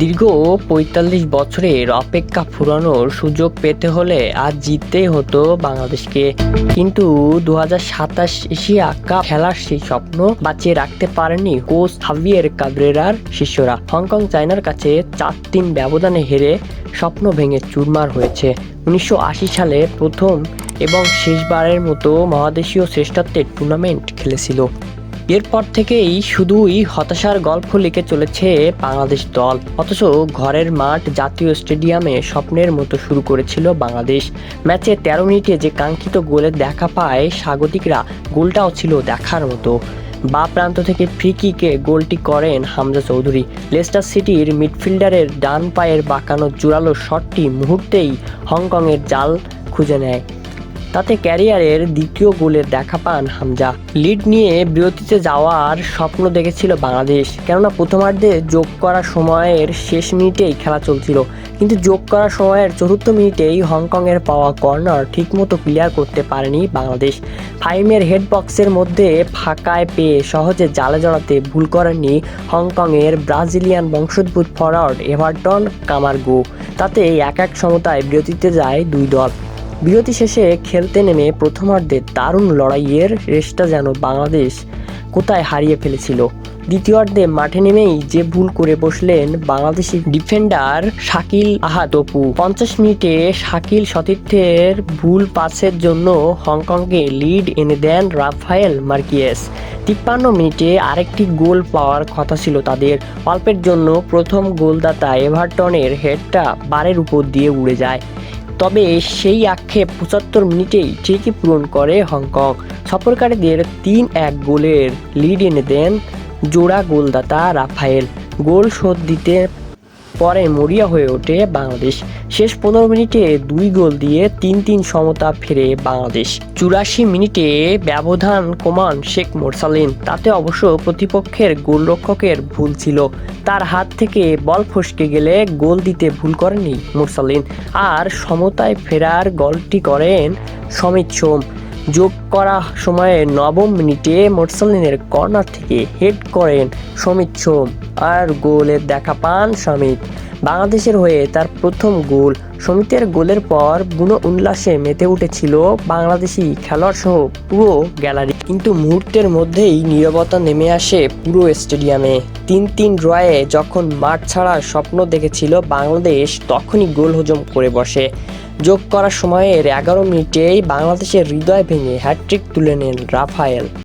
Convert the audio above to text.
দীর্ঘ পঁয়তাল্লিশ বছরের অপেক্ষা ফুরানোর সুযোগ পেতে হলে আজ জিততেই হতো বাংলাদেশকে। কিন্তু দু হাজার সাতাশ এশিয়া কাপ খেলার সেই স্বপ্ন বাঁচিয়ে রাখতে পারেনি কোচ হাভিয়ের কাবরেরার শিষ্যরা। হংকং, চায়নার কাছে চার তিন ব্যবধানে হেরে স্বপ্ন ভেঙে চুরমার হয়েছে। উনিশশো আশি সালে প্রথম এবং শেষবারের মতো মহাদেশীয় শ্রেষ্ঠত্বের টুর্নামেন্ট খেলেছিল। এরপর থেকেই শুধুই হতাশার গল্প লিখে চলেছে বাংলাদেশ দল। অথচ ঘরের মাঠ জাতীয় স্টেডিয়ামে স্বপ্নের মতো শুরু করেছিল বাংলাদেশ। ম্যাচে তেরো মিনিটে যে কাঙ্ক্ষিত গোলে দেখা পায় স্বাগতিকরা, গোলটাও ছিল দেখার মতো। বা প্রান্ত থেকে ফ্রি কিকে গোলটি করেন হামজা চৌধুরী। লেস্টার সিটির মিডফিল্ডারের ডান পায়ের বাঁকানো জোরালো শটটি মুহূর্তেই হংকংয়ের জাল খুঁজে নেয়। তাতে ক্যারিয়ারের দ্বিতীয় গোলের দেখা পান হামজা। লিড নিয়ে বিরতিতে যাওয়ার স্বপ্ন দেখেছিল বাংলাদেশ, কেননা প্রথমার্ধে যোগ করা সময়ের শেষ মিনিটেই খেলা চলছিল। কিন্তু যোগ করা সময়ের চতুর্থ মিনিটেই হংকংয়ের পাওয়া কর্নার ঠিকমতো ক্লিয়ার করতে পারেনি বাংলাদেশ। ফাইমের হেড বক্সের মধ্যে ফাঁকায় পেয়ে সহজে জালে জড়াতে ভুল করেননি হংকংয়ের ব্রাজিলিয়ান বংশোদ্ভূত ফরওয়ার্ড এভারটন কামারগো। তাতে এক এক সমতায় বিরতিতে যায় দুই দল। বিরতি শেষে খেলতে নেমে প্রথমার্ধে দারুণ লড়াইয়ের রেসটা যেন বাংলাদেশ কোথায় হারিয়ে ফেলেছিল। দ্বিতীয়ার্ধে মাঠে নেমেই যে ভুল করে বসলেন বাংলাদেশি ডিফেন্ডার শাকিল আহাদ অপু পঞ্চাশ মিনিটে শাকিল সতীর্থের ভুল পাসের জন্য হংকংকে লিড এনে দেন রাফায়েল মার্কিয়েস। তিপ্পান্ন মিনিটে আরেকটি গোল পাওয়ার কথা ছিল তাদের। অল্পের জন্য প্রথম গোলদাতা এভারটনের হেডটা বারের উপর দিয়ে উড়ে যায়। তবে সেই আক্ষেপ পঁচাত্তর মিনিটেই ঠিকই পূরণ করে হংকং। সফরকারীদের তিন এক গোলের লিড এনে দেন জোড়া গোলদাতা রাফায়েল। গোল শোধ দিতে পরে মরিয়া হয়ে ওঠে বাংলাদেশ। শেষ পনেরো মিনিটে দুই গোল দিয়ে তিন তিন সমতা ফেরে বাংলাদেশ। চুরাশি মিনিটে ব্যবধান কমান শেখ মোরসালিন। তাতে অবশ্য প্রতিপক্ষের গোলরক্ষকের ভুল ছিল। তার হাত থেকে বল ফসকে গেলে গোল দিতে ভুল করেনি মোরসালিন। আর সমতায় ফেরার গোলটি করেন সমিত সোম। যোগ করা সময়ে নবম মিনিটে মোরসালিনের কর্নার থেকে হেড করেন সমিত সোম। আর গোলের দেখা পান সমিত বাংলাদেশের হয়ে তার প্রথম গোল সমিতের গোলের পর বুনো উল্লাসে মেতে উঠেছিল বাংলাদেশি খেলোয়াড় সহ পুরো গ্যালারি। কিন্তু মুহূর্তের মধ্যেই নীরবতা নেমে আসে পুরো স্টেডিয়ামে। তিন তিন ড্রয়ে যখন মাঠ ছাড়ার স্বপ্ন দেখেছিল বাংলাদেশ, তখনই গোল হজম করে বসে। যোগ করার সময়ের এগারো মিনিটেই বাংলাদেশের হৃদয় ভেঙে হ্যাট্রিক তুলে নেন রাফায়েল।